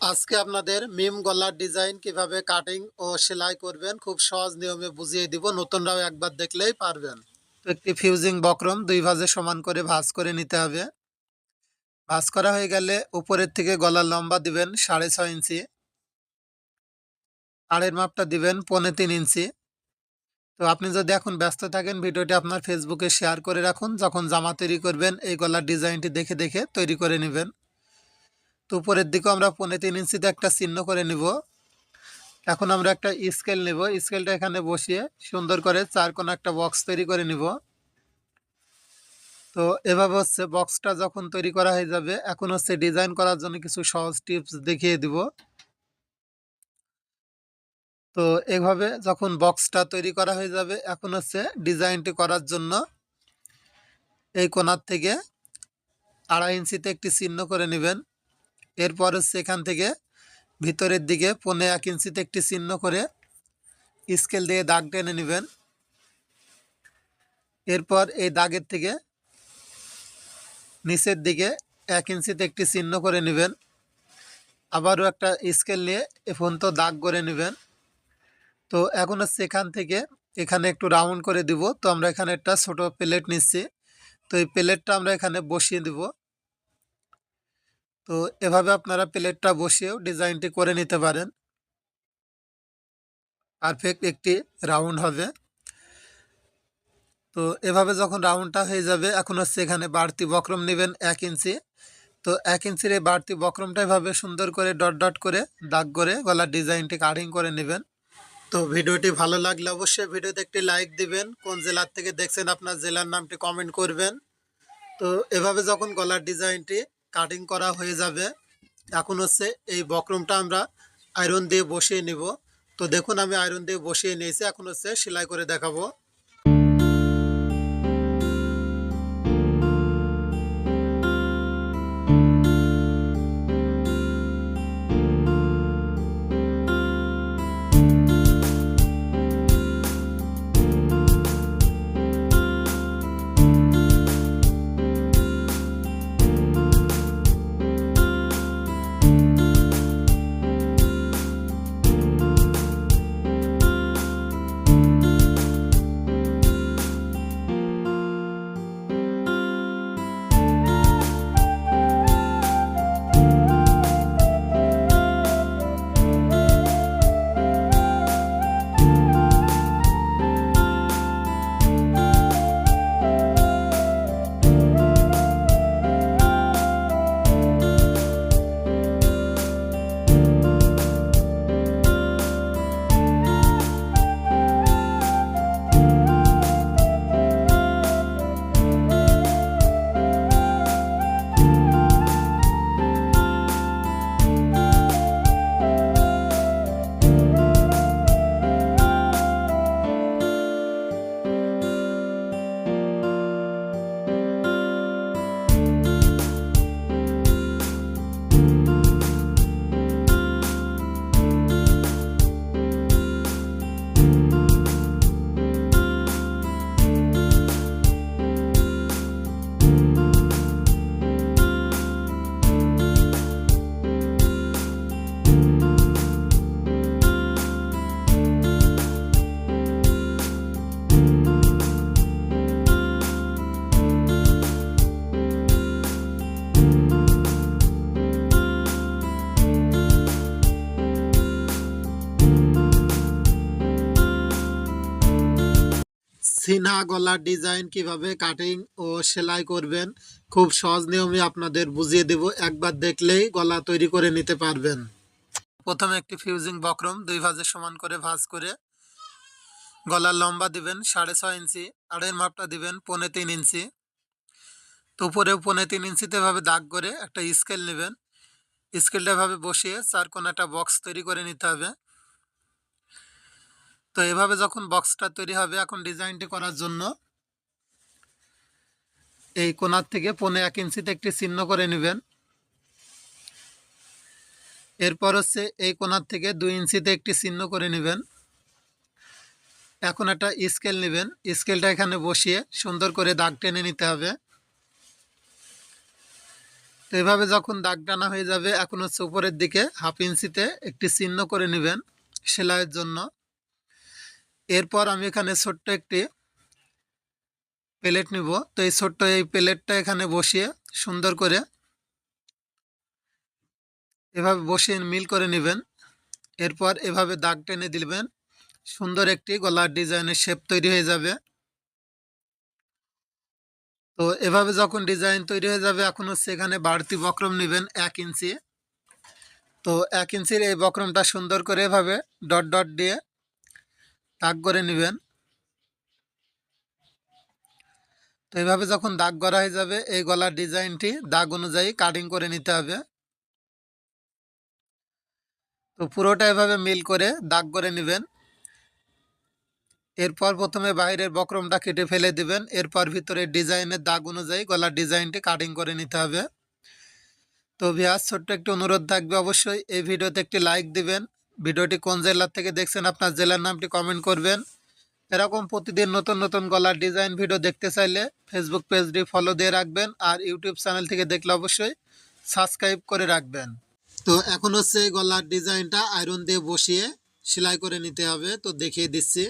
আজকে আপনাদের মিম গলার ডিজাইন কীভাবে কাটিং ও সেলাই করবেন খুব সহজ নিয়মে বুঝিয়ে দিব, নতুনরাও একবার দেখলেই পারবেন। একটি ফিউজিং বক্রম দুই ভাজে সমান করে ভাজ করে নিতে হবে। ভাঁজ করা হয়ে গেলে উপরের থেকে গলার লম্বা দিবেন সাড়ে ছয় ইঞ্চি, আড়ের মাপটা দিবেন পৌনে তিন ইঞ্চি। তো আপনি যদি এখন ব্যস্ত থাকেন, ভিডিওটি আপনার ফেসবুকে শেয়ার করে রাখুন। যখন জামা তৈরি করবেন, এই গলার ডিজাইনটি দেখে দেখে তৈরি করে নেবেন। তো উপরের দিকেও আমরা পৌনে তিন ইঞ্চিতে একটা চিহ্ন করে নিব। এখন আমরা একটা স্কেল নেব। স্কেলটা এখানে বসিয়ে সুন্দর করে চার কোনা একটা বক্স তৈরি করে নিব। তো এভাবে হচ্ছে বক্সটা যখন তৈরি করা হয়ে যাবে, এখন হচ্ছে ডিজাইন করার জন্য কিছু সহজ টিপস দেখিয়ে দিব। তো এভাবে যখন বক্সটা তৈরি করা হয়ে যাবে, এখন হচ্ছে ডিজাইনটি করার জন্য এই কোনার থেকে আড়াই ইঞ্চিতে একটি চিহ্ন করে নেবেন। এরপর হচ্ছে এখান থেকে ভিতরের দিকে পনে এক ইঞ্চিতে একটি চিহ্ন করে স্কেল দিয়ে দাগ টেনে নেবেন। এরপর এই দাগের থেকে নিচের দিকে এক ইঞ্চিতে একটি চিহ্ন করে নেবেন। আবারও একটা স্কেল নিয়ে এ পর্যন্ত দাগ করে নেবেন। তো এখন হচ্ছে এখান থেকে এখানে একটু রাউন্ড করে দিব। তো আমরা এখানে একটা ছোট প্লেট নিচ্ছি। তো এই প্লেটটা আমরা এখানে বসিয়ে দিব। তো এভাবে আপনারা প্লেটটা বসিয়েও ডিজাইনটি করে নিতে পারেন। পারফেক্ট একটি রাউন্ড হবে। তো এভাবে যখন রাউন্ডটা হয়ে যাবে, এখন হচ্ছে এখানে বাড়তি বক্রম নেবেন এক ইঞ্চি। তো এক ইঞ্চির এই বাড়তি বক্রমটা এভাবে সুন্দর করে ডট ডট করে দাগ করে গলার ডিজাইনটি কাটিং করে নেবেন। তো ভিডিওটি ভালো লাগলে অবশ্যই ভিডিওতে একটি লাইক দিবেন। কোন জেলার থেকে দেখছেন আপনার জেলার নামটি কমেন্ট করবেন। তো এভাবে যখন গলার ডিজাইনটি কাটিং করা হয়ে যাবে। এখন হচ্ছে এই বক্রমটা আমরা আয়রন দিয়ে বসিয়ে নিব। তো দেখুন আমি আয়রন দিয়ে বসিয়ে নিয়েছি। এখন হচ্ছে সেলাই করে দেখাবো। সিনহা গলার ডিজাইন কীভাবে কাটিং ও সেলাই করবেন, খুব সহজ নিয়মে আপনাদের বুঝিয়ে দেব। একবার দেখলেই গলা তৈরি করে নিতে পারবেন। প্রথমে একটি ফিউজিং বক্রম দুই ভাজে সমান করে ভাঁজ করে গলার লম্বা দিবেন সাড়ে ছয় ইঞ্চি, আড়ের মাপটা দিবেন পৌনে তিন ইঞ্চি। তো উপরে পৌনে তিন ইঞ্চিতে ভাবে দাগ করে একটা স্কেল নেবেন। স্কেলটা ভাবে বসিয়ে চার কোন একটা বক্স তৈরি করে নিতে হবে। তো এভাবে যখন বক্সটা তৈরি হবে, এখন ডিজাইনটি করার জন্য এই কোনার থেকে পনে এক ইঞ্চিতে একটি চিহ্ন করে নেবেন। এরপর হচ্ছে এই কোনার থেকে দুই ইঞ্চিতে একটি চিহ্ন করে নেবেন। এখন একটা স্কেল নেবেন। স্কেলটা এখানে বসিয়ে সুন্দর করে দাগ টেনে নিতে হবে। তো এভাবে যখন দাগ টানা হয়ে যাবে, এখন হচ্ছে উপরের দিকে হাফ ইঞ্চিতে একটি চিহ্ন করে নেবেন সেলাইয়ের জন্য। এরপর আমি এখানে ছোট্ট একটি প্লেট নিব। তো এই ছোট্ট এই প্লেটটা এখানে বসিয়ে সুন্দর করে এভাবে বসিয়ে মিল করে নেবেন। এরপর এভাবে দাগ টেনে দিবেন। সুন্দর একটি গলার ডিজাইনের শেপ তৈরি হয়ে যাবে। তো এভাবে যখন ডিজাইন তৈরি হয়ে যাবে, এখন হচ্ছে এখানে বাড়তি বক্রম নেবেন এক ইঞ্চি। তো এক ইঞ্চির এই বক্রমটা সুন্দর করে এভাবে ডট ডট দিয়ে দাগ করে নেবেন। তো এইভাবে যখন দাগ করা হয়ে যাবে, এই গলার ডিজাইনটি দাগ অনুযায়ী কাটিং করে নিতে হবে। তো পুরোটা এভাবে মিল করে দাগ করে নেবেন। এরপর প্রথমে বাইরের বক্রমটা কেটে ফেলে দিবেন। এরপর ভিতরে ডিজাইনের দাগ অনুযায়ী গলার ডিজাইনটি কাটিং করে নিতে হবে। তো ভিয়াস ছোট্ট একটি অনুরোধ থাকবে অবশ্যই। এই ভিডিওতে একটি লাইক দিবেন। ভিডিওটি কোন জেলার থেকে দেখছেন আপনার জেলার নামটি কমেন্ট করবেন। এরকম প্রতিদিন নতুন নতুন গলার ডিজাইন ভিডিও দেখতে চাইলে ফেসবুক পেজটি ফলো দিয়ে রাখবেন আর ইউটিউব চ্যানেল থেকে দেখলে অবশ্যই সাবস্ক্রাইব করে রাখবেন। তো এখন হচ্ছে এই গলার ডিজাইনটা আয়রন দিয়ে বসিয়ে সেলাই করে নিতে হবে। তো দেখিয়ে দিচ্ছি।